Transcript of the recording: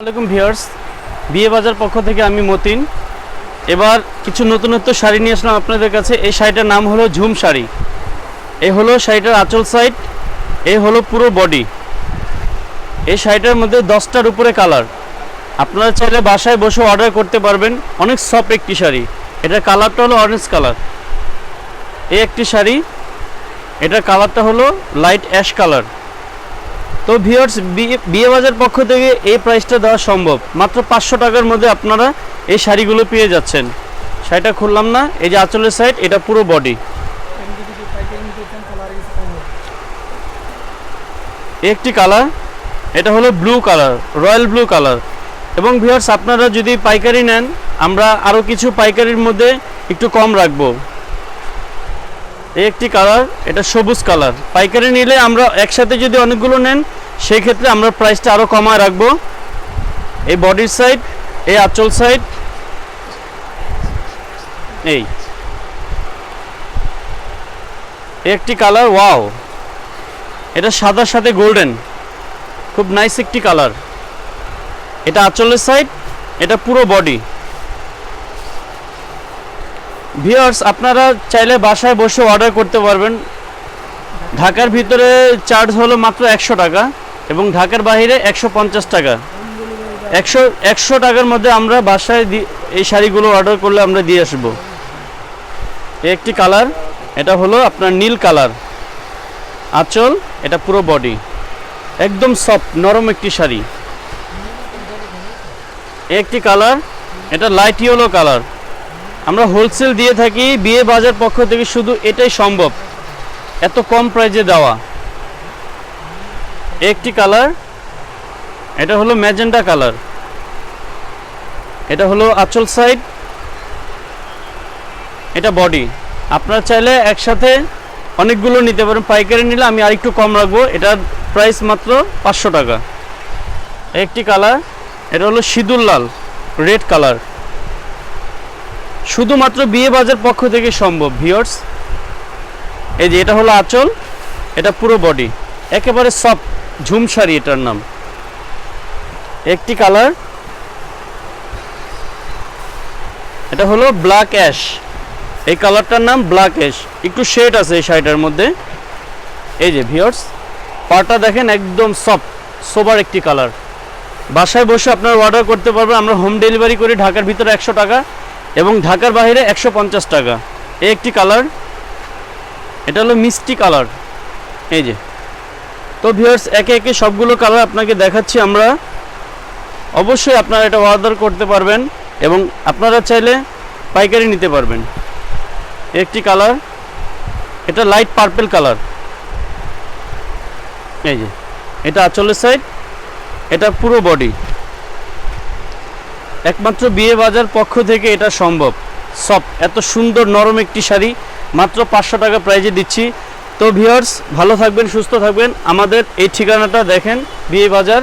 আসসালামাইকুম ভিউয়ার্স। বিয়ে বাজার পক্ষ থেকে আমি মতিন। এবার কিছু নতুনত্ব শাড়ি নিয়ে আসলাম আপনাদের কাছে। এই শাড়িটার নাম হলো ঝুম শাড়ি। এই হলো শাড়িটার আঁচল সাইড এই হলো পুরো বডি এই শাড়িটার মধ্যে দশটার উপরে কালার আপনারা চাইলে বাসায় বসে অর্ডার করতে পারবেন। অনেক সফট একটি শাড়ি। এটার কালারটা হলো অরেঞ্জ কালার এই একটি শাড়ি। এটার কালারটা হলো লাইট অ্যাশ কালার তো ভিউয়ার্স বিয়ে বাজার পক্ষ থেকে এই প্রাইসটা দেওয়া সম্ভব। মাত্র পাঁচশো টাকার মধ্যে আপনারা এই শাড়িগুলো পেয়ে যাচ্ছেন। শাড়িটা খুললাম না, এই যে আঁচলের সাইড এটা পুরো বডি একটি কালার এটা হলো blue colour royal blue colour এবং ভিওর্স আপনারা যদি পাইকারি নেন, আমরা আরও কিছু পাইকারির মধ্যে একটু কম রাখব। একটি কালার, এটা সবুজ কালার। পাইকারি নিলে আমরা একসাথে যদি অনেকগুলো নেন সেই ক্ষেত্রে আমরা প্রাইসটা আরও কমায় রাখব। এই বডির সাইড এই আঁচল সাইড এই। একটি কালার ওয়াও এটা সাদার সাথে গোল্ডেন খুব নাইস একটি কালার। এটা আঁচলের সাইড এটা পুরো বডি ভিউয়ার্স আপনারা চাইলে বাসায় বসে অর্ডার করতে পারবেন। ঢাকার ভিতরে চার্জ হলো মাত্র একশো টাকা এবং ঢাকার বাইরে একশো পঞ্চাশ টাকা। একশো একশো টাকার মধ্যে আমরা বাসায় এই শাড়িগুলো অর্ডার করলে আমরা দিয়ে আসব। একটি কালার এটা হলো আপনার নীল কালার আঁচল, এটা পুরো বডি একদম সফট নরম একটি শাড়ি। একটি কালার এটা লাইট ইয়েলো কালার আমরা হোলসেল দিয়ে থাকি, বিয়ে বাজার পক্ষ থেকে শুধু এটাই সম্ভব। এত কম প্রাইজে দেওয়া। একটি কালার এটা হলো ম্যাজেন্ডা কালার এটা হলো আচল সাইড এটা বডি আপনারা চাইলে একসাথে অনেকগুলো নিতে পারেন। পাইকারি নিলে আমি আরেকটু কম রাখব। এটার প্রাইস মাত্র পাঁচশো টাকা। একটি কালার এটা হলো সিঁদুর লাল রেড কালার শুধুমাত্র বিয়ে বাজার পক্ষ থেকে সম্ভব ভিওর্স এই যে এটা হলো আঁচল, এটা পুরো বডি একেবারে সফট ঝুম শাড়ি এটার নাম। একটি কালার এটা হলো ব্ল্যাক অ্যাশ এই কালারটার নাম ব্ল্যাক অ্যাশ একটু শেড আছে এই শাড়িটার মধ্যে। এই যে ভিওর্স পাটা দেখেন একদম সফট সোবার একটি কালার বাসায় বসে আপনারা অর্ডার করতে পারবেন, আমরা হোম ডেলিভারি করি, ঢাকার ভিতরে একশো টাকা। এবং ঢাকার বাইরে একশো পঞ্চাশ টাকা। এই একটি কালার। এটা হলো মিষ্টি কালার। এই যে। তো ভিউয়ার্স, একে একে সবগুলো কালার আপনাকে দেখাচ্ছি আমরা। অবশ্যই আপনারা এটা অর্ডার করতে পারবেন এবং আপনারা চাইলে পাইকারি নিতে পারবেন। একটি কালার। এটা লাইট পার্পেল কালার। এই যে। এটা আঁচলের সাইড এটা পুরো বডি একমাত্র বিয়ে বাজার পক্ষ থেকে এটা সম্ভব। সব, এত সুন্দর নরম একটি শাড়ি, মাত্র পাঁচশো টাকা প্রাইজে দিচ্ছি। তো ভিওর্স ভালো থাকবেন, সুস্থ থাকবেন। আমাদের এই ঠিকানাটা দেখেন, বিয়ে বাজার